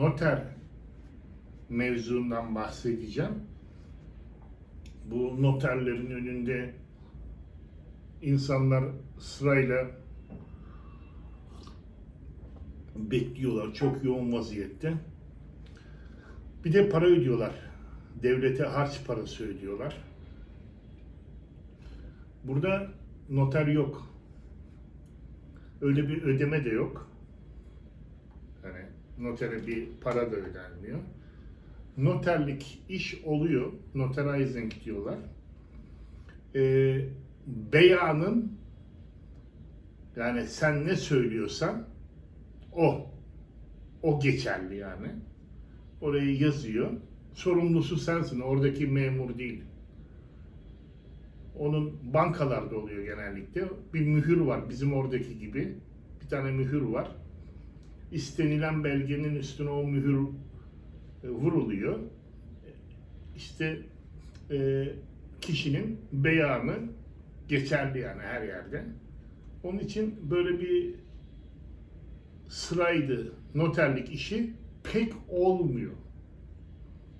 noter mevzundan bahsedeceğim. Bu noterlerin önünde insanlar sırayla bekliyorlar çok yoğun vaziyette. Bir de para ödüyorlar. Devlete harç parası ödüyorlar. Burada noter yok. Öyle bir ödeme de yok. Hani notere bir para da ödenmiyor. Noterlik iş oluyor. Notarizing diyorlar. Ee, beyanın yani sen ne söylüyorsan o. O geçerli yani. Orayı yazıyor. Sorumlusu sensin. Oradaki memur değil. Onun bankalarda oluyor genellikle. Bir mühür var. Bizim oradaki gibi. Bir tane mühür var. İstenilen belgenin üstüne o mühür e, vuruluyor. İşte e, kişinin beyanı geçerli yani her yerde. Onun için böyle bir sıraydı noterlik işi pek olmuyor.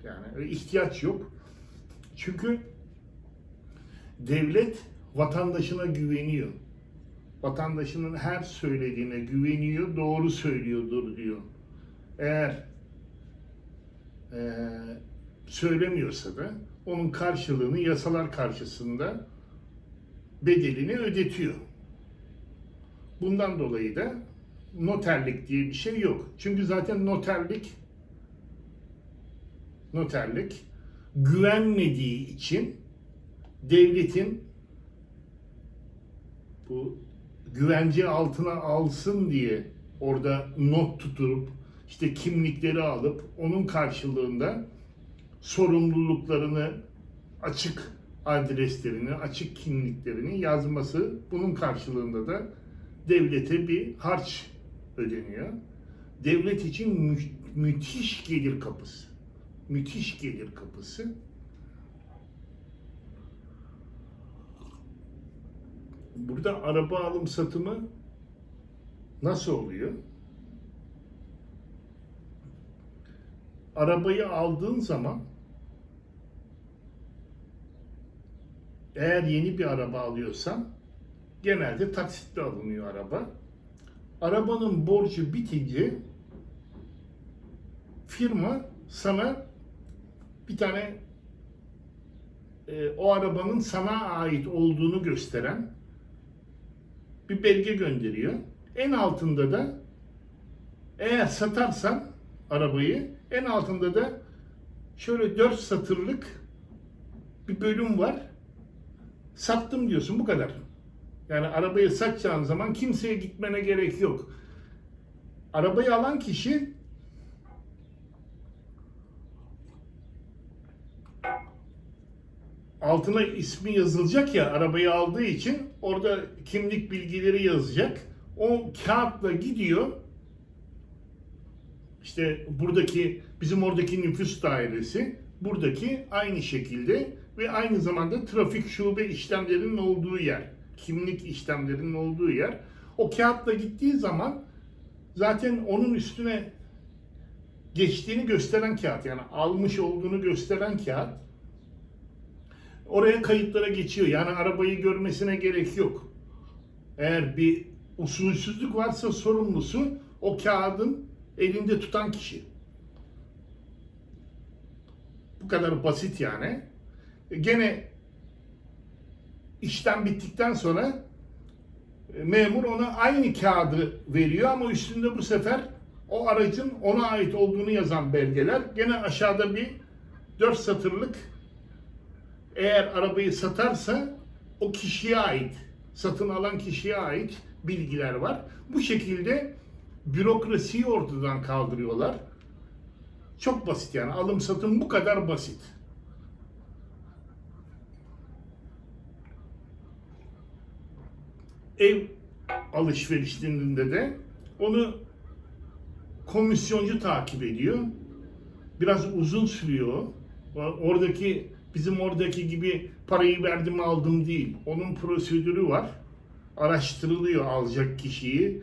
Yani ihtiyaç yok. Çünkü devlet vatandaşına güveniyor. Vatandaşının her söylediğine güveniyor, doğru söylüyordur diyor. Eğer eee, söylemiyorsa da onun karşılığını yasalar karşısında bedelini ödetiyor. Bundan dolayı da noterlik diye bir şey yok. Çünkü zaten noterlik noterlik güvenmediği için devletin bu güvence altına alsın diye orada not tutup işte kimlikleri alıp onun karşılığında sorumluluklarını açık adreslerini, açık kimliklerini yazması bunun karşılığında da devlete bir harç ödeniyor. Devlet için mü- müthiş gelir kapısı. Müthiş gelir kapısı. Burada araba alım satımı nasıl oluyor? Arabayı aldığın zaman eğer yeni bir araba alıyorsan genelde taksitle alınıyor araba. Arabanın borcu bitince firma sana bir tane e, o arabanın sana ait olduğunu gösteren bir belge gönderiyor. En altında da eğer satarsan arabayı en altında da şöyle dört satırlık bir bölüm var. Sattım diyorsun bu kadar. Yani arabayı satacağın zaman kimseye gitmene gerek yok. Arabayı alan kişi altına ismi yazılacak ya arabayı aldığı için orada kimlik bilgileri yazacak. O kağıtla gidiyor. İşte buradaki bizim oradaki nüfus dairesi buradaki aynı şekilde ve aynı zamanda trafik şube işlemlerinin olduğu yer. Kimlik işlemlerinin olduğu yer. O kağıtla gittiği zaman zaten onun üstüne geçtiğini gösteren kağıt yani almış olduğunu gösteren kağıt oraya kayıtlara geçiyor. Yani arabayı görmesine gerek yok. Eğer bir usulsüzlük varsa sorumlusu o kağıdın elinde tutan kişi. Bu kadar basit yani. E, Gene işlem bittikten sonra e, memur ona aynı kağıdı veriyor ama üstünde bu sefer o aracın ona ait olduğunu yazan belgeler. Gene aşağıda bir dört satırlık eğer arabayı satarsa o kişiye ait, satın alan kişiye ait bilgiler var. Bu şekilde bürokrasiyi ortadan kaldırıyorlar. Çok basit yani alım satım bu kadar basit. Ev alışverişlerinde de onu komisyoncu takip ediyor. Biraz uzun sürüyor. Oradaki bizim oradaki gibi parayı verdim aldım değil. Onun prosedürü var. Araştırılıyor alacak kişiyi.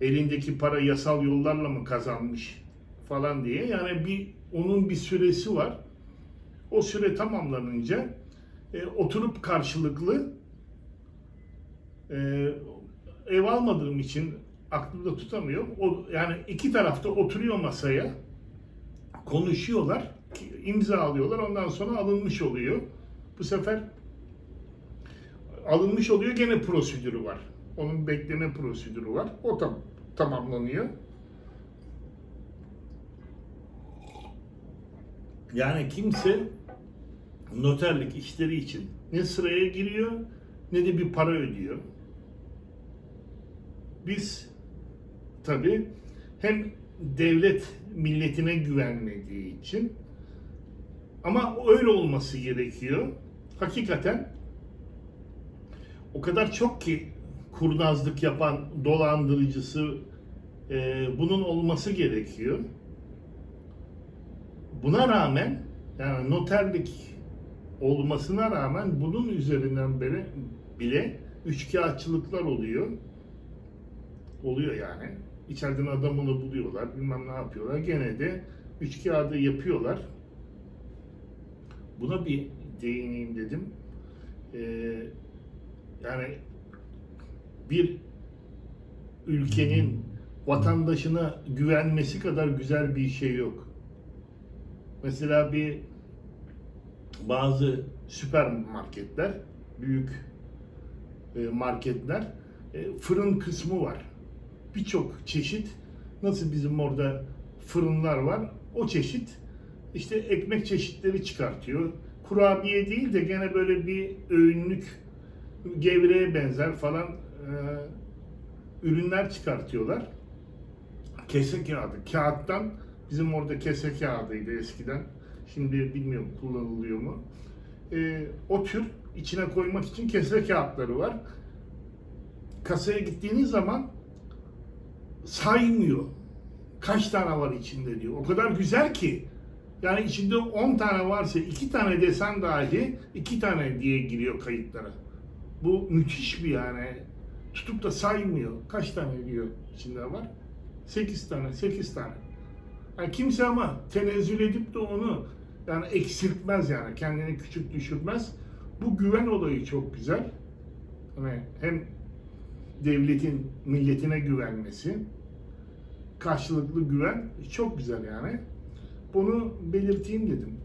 Elindeki para yasal yollarla mı kazanmış falan diye. Yani bir onun bir süresi var. O süre tamamlanınca e, oturup karşılıklı e, ev almadığım için aklımda tutamıyorum. O, yani iki tarafta oturuyor masaya konuşuyorlar, imza alıyorlar. Ondan sonra alınmış oluyor. Bu sefer alınmış oluyor gene prosedürü var. Onun bekleme prosedürü var. O tam tamamlanıyor. Yani kimse noterlik işleri için ne sıraya giriyor ne de bir para ödüyor. Biz tabi hem devlet milletine güvenmediği için ama öyle olması gerekiyor. Hakikaten o kadar çok ki kurnazlık yapan dolandırıcısı e, bunun olması gerekiyor. Buna rağmen yani noterlik olmasına rağmen bunun üzerinden beri bile üçkağıtçılıklar oluyor. Oluyor yani. İçeriden adamını buluyorlar, bilmem ne yapıyorlar. Gene de üç kağıdı yapıyorlar. Buna bir değineyim dedim. Ee, yani bir ülkenin vatandaşına güvenmesi kadar güzel bir şey yok. Mesela bir bazı süpermarketler, büyük e, marketler e, fırın kısmı var. Birçok çeşit nasıl bizim orada fırınlar var o çeşit işte ekmek çeşitleri çıkartıyor. Kurabiye değil de gene böyle bir öğünlük gevreğe benzer falan e, ürünler çıkartıyorlar. Kese kağıdı. Kağıttan bizim orada kese kağıdıydı eskiden. Şimdi bilmiyorum kullanılıyor mu. E, o tür içine koymak için kese kağıtları var. Kasaya gittiğiniz zaman saymıyor. Kaç tane var içinde diyor. O kadar güzel ki. Yani içinde 10 tane varsa 2 tane desen dahi 2 tane diye giriyor kayıtlara. Bu müthiş bir yani. Tutup da saymıyor. Kaç tane diyor içinde var? 8 tane, 8 tane. Yani kimse ama tenezzül edip de onu yani eksiltmez yani. Kendini küçük düşürmez. Bu güven olayı çok güzel. Hani hem devletin milletine güvenmesi, karşılıklı güven çok güzel yani. Bunu belirteyim dedim.